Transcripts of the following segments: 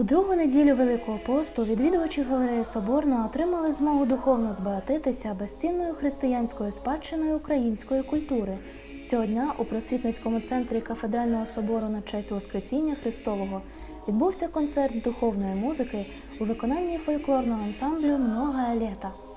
У другу неділю Великого посту відвідувачі галереї Соборна отримали змогу духовно збагатитися безцінною християнською спадщиною української культури. Цього дня у просвітницькому центрі кафедрального собору на честь Воскресіння Христового відбувся концерт духовної музики у виконанні фольклорного ансамблю Много літа.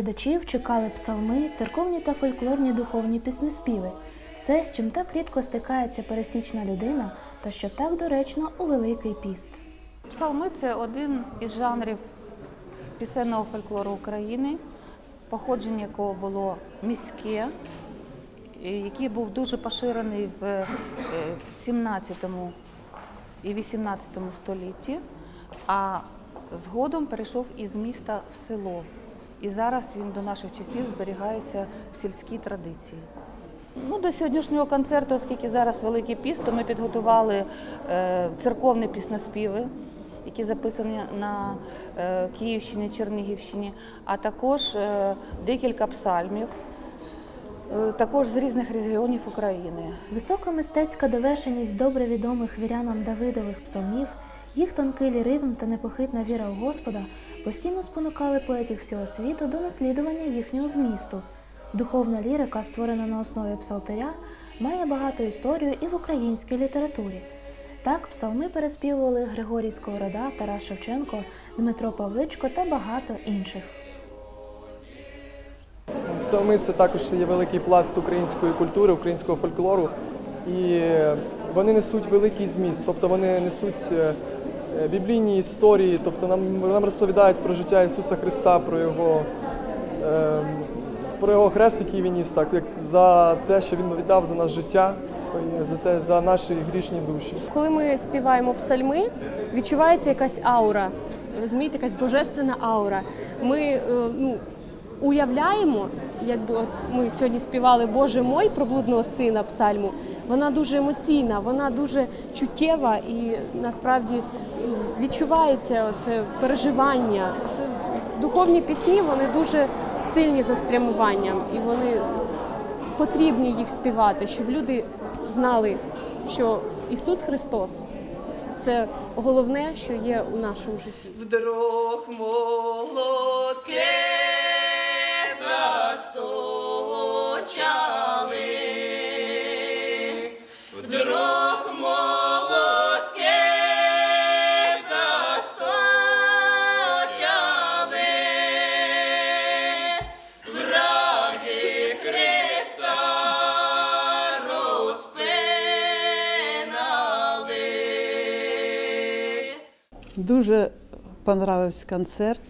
Глядачів чекали псалми, церковні та фольклорні духовні піснеспіви. Все, з чим так рідко стикається пересічна людина, та що так доречно у Великий піст. Псалми це один із жанрів пісенного фольклору України, походження якого було міське, який був дуже поширений в е, 17 і 18 столітті, а згодом перейшов із міста в село. І зараз він до наших часів зберігається в сільській традиції. Ну, до сьогоднішнього концерту, оскільки зараз Великий піст, то ми підготували е, церковні піснеспіви, які записані на е, Київщині, Чернігівщині, а також е, декілька псальмів, також з різних регіонів України. Висока мистецька довершеність добре відомих вірянам Давидових псалмів, їх тонкий ліризм та непохитна віра в Господа постійно спонукали поетів всього світу до наслідування їхнього змісту. Духовна лірика, створена на основі псалтиря, має багату історію і в українській літературі. Так, псалми переспівували Григорій Сковорода, Тарас Шевченко, Дмитро Павличко та багато інших. Псалми це також є великий пласт української культури, українського фольклору. І вони несуть великий зміст, тобто вони несуть е, е, біблійні історії, тобто нам, нам розповідають про життя Ісуса Христа, про Його, е, про його хрест, який він ніс, так, як за те, що він віддав за нас життя своє, за те, за наші грішні душі. Коли ми співаємо псальми, відчувається якась аура, розумієте, якась божественна аура. Ми е, ну, уявляємо, якби от ми сьогодні співали Боже мой про блудного сина псальму. Вона дуже емоційна, вона дуже чуттєва і насправді відчувається це переживання. Це духовні пісні, вони дуже сильні за спрямуванням, і вони потрібні їх співати, щоб люди знали, що Ісус Христос це головне, що є у нашому житті. Вдруг молотки Дуже понравився концерт.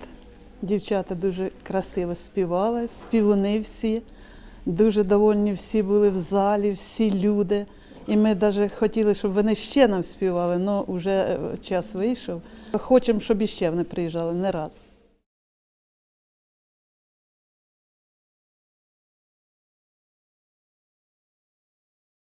Дівчата дуже красиво співали, співуни всі. Дуже довольні всі були в залі, всі люди. І ми навіть хотіли, щоб вони ще нам співали, але вже час вийшов. Хочемо, щоб іще вони приїжджали не раз.